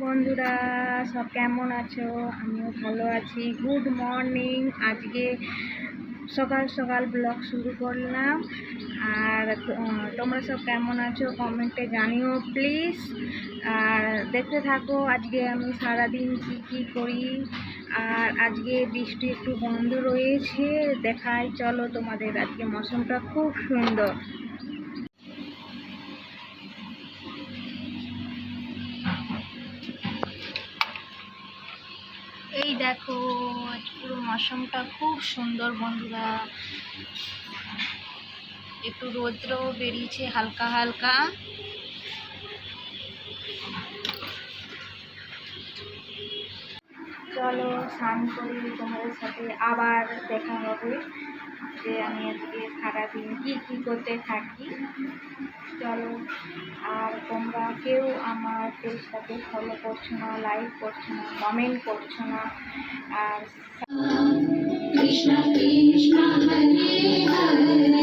বন্ধুরা, সব কেমন আছো? আমিও ভালো আছি। গুড মর্নিং আজকে সকাল সকাল ব্লগ শুরু করলাম। আর তোমরা সব কেমন আছো? কমেন্টে জানিও প্লিজ আর, দেখতে থাকো, আজকে আমি সারাদিন কী কী করি। আর, আজকে বৃষ্টি একটু বন্ধ রয়েছে। দেখাই, চলো তোমাদের আজকে মৌসুমটা খুব সুন্দর। দেখো, পুরো মৌসুমটা খুব সুন্দর বন্ধুরা। একটু রৌদ্র বেরিয়েছে, হালকা হালকা। চলো স্নান করি, তোমাদের সাথে আবার দেখা হবে। যে আমি আজকে সারাদিন কী কী করতে থাকি। চলো, আর তোমরা কেউ আমার পেজটাকে ফলো করছ না লাইক করছ না কমেন্ট করছ না, আর কৃষ্ণ কৃষ্ণ হরে হরে।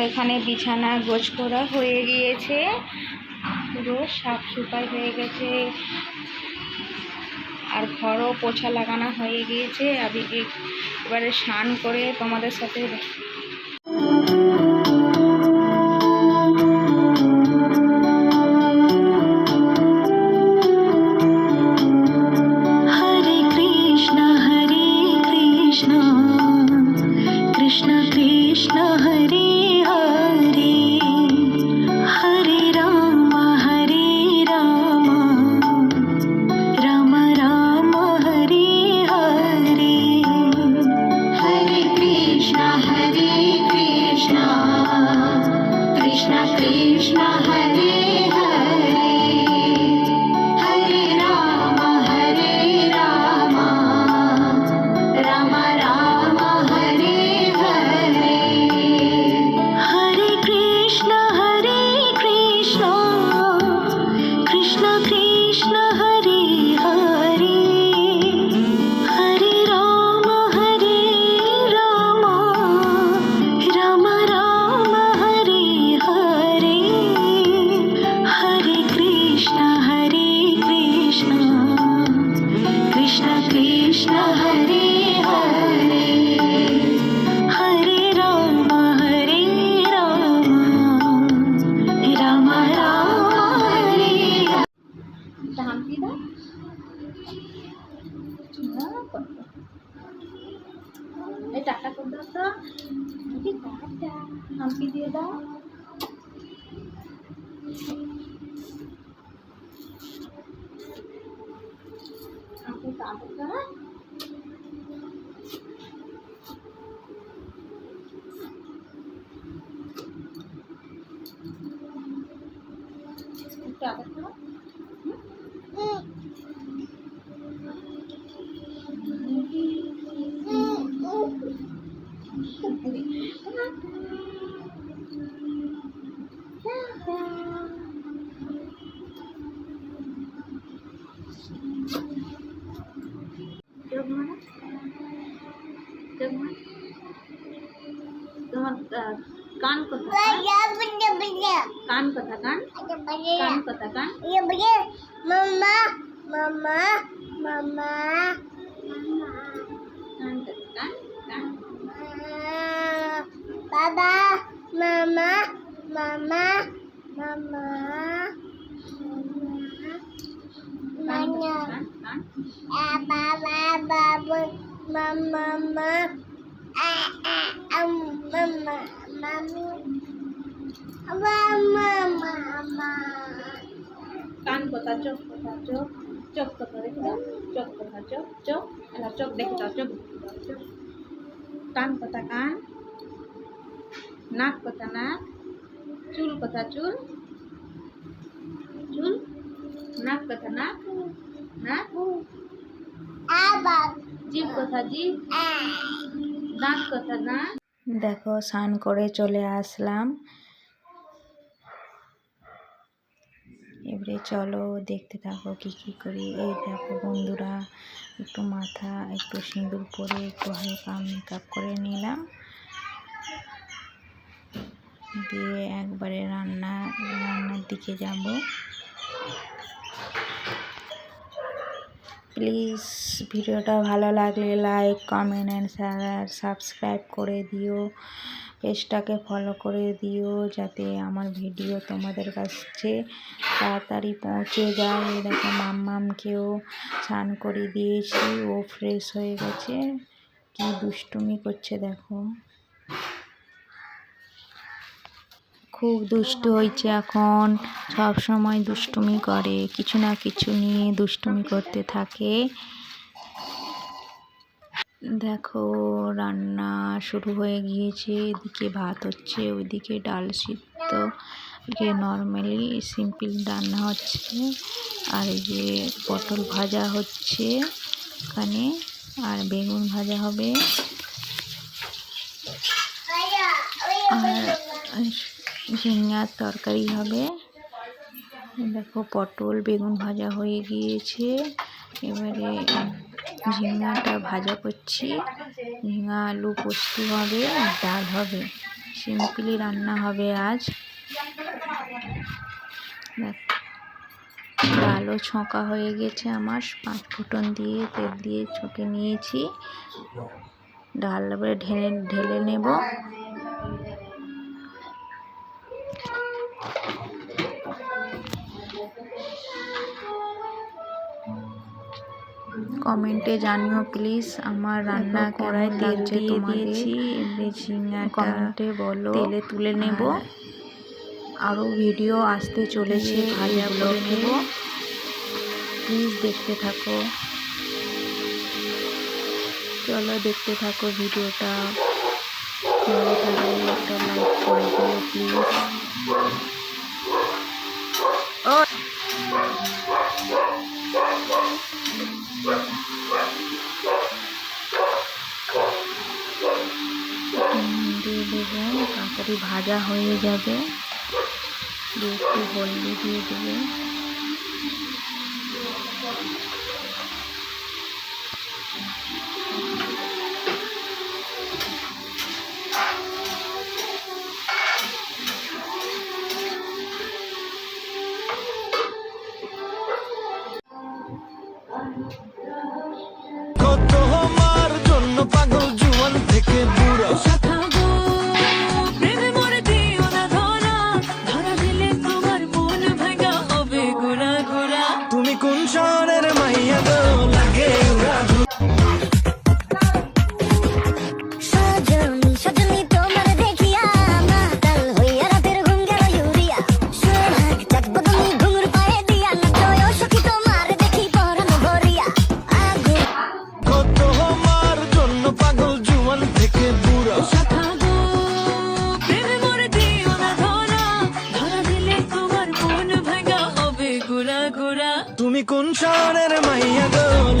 এখানে বিছানা গোছ করা হয়ে গিয়েছে পুরো সাফ সুপাই হয়ে গেছে আর ঘরও পোছা লাগানো হয়ে গিয়েছে আমি এ- এবারে স্নান করে তোমাদের সাথে हरे कृष्ण हरे कृष्ण कृष्ण कृष्ण हरे हरे এই টাকা করে দাও তো। টাকা হাম্পি দিয়ে দাও। আপনি টাকা কান কোথায় কান কোথা কান কান কোথা কান Mama, mama, mama, কান কোথা কান কান Baba, mama, mama, mama, কান কোথা mama, কান কান ah, baba, baba, mama, mama, ah, ah, um, mama, mami, mama, mama. কান কোথা চোখ কোথা চোখ চোখ কোথা দেখে দাও চোখ কোথা চোখ চোখ এলা চোখ দেখে দাও চোখ দেখে দাও চোখ কান কথা কান নাক কথা নাক চুল কথা চুল চুল নাক কথা নাক। নাক। আবার। জিভ কথা জিভ। দাঁত কথা দাঁত। দেখো স্নান করে চলে আসলাম। এবারে চলো দেখতে থাকো কি কি করি। এই দেখো বন্ধুরা একটু মাথা একটু সিঁদুর পরে একটু হালকা মেকআপ করে নিলাম। দিয়ে একবারে রান্না রান্নার দিকে যাব। প্লিজ ভিডিওটা ভালো লাগলে লাইক, কমেন্ট অ্যান্ড সাবস্ক্রাইব করে দিও। পেজটাকে ফলো করে দিও যাতে আমার ভিডিও তোমাদের কাছে তাড়াতাড়ি পৌঁছে যায়। দেখো মাম্মামকেও স্নান করে দিয়েছি, ও ফ্রেশ হয়ে গেছে। কি দুষ্টুমি করছে দেখো। খুব দুষ্ট হয়েছে এখন। সব সময় দুষ্টুমি করে, কিছু না কিছু নিয়ে দুষ্টুমি করতে থাকে। দেখো, রান্না শুরু হয়ে গিয়েছে। এদিকে ভাত হচ্ছে, ওইদিকে ডাল সিদ্ধ। এদিকে নর্মালি সিম্পল রান্না হচ্ছে। আর এই যে পটল ভাজা হচ্ছে এখানে, আর বেগুন ভাজা হবে। আর ঝিঙার তরকারি হবে। দেখো পটল, বেগুন ভাজা হয়ে গিয়েছে। এবারে ঝিঙাটা ভাজা করছি। ঝিঙা, আলু পোস্ত হবে আর ডাল হবে। সিম্পলি রান্না হবে আজ। ডালও ছোঁকা হয়ে গেছে আমার। পাঁচ ফুটন দিয়ে তেল দিয়ে ছকে নিয়েছি। ডাল ঢেলে ঢেলে নেব। কমেন্টে জানিও প্লিজ আমার রান্না করাই তেল দিয়ে দিয়েছি কমেন্টে বলো। তেলে তুলে নেব। আরও ভিডিও আসতে চলেছে ভাজা করে নেব। প্লিজ দেখতে থাকো। চলো দেখতে থাকো ভিডিওটা। ভালো থাকলে একটা লাইক করে দিও প্লিজ। ও দিয়ে দেবো তাড়াতাড়ি ভাজা হয়ে যাবে। দিয়ে একটু হলদি দিয়ে দেবে তুমি কোন শহরের মাইয়া গো?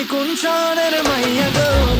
তুমি কোন মাইয়া গো?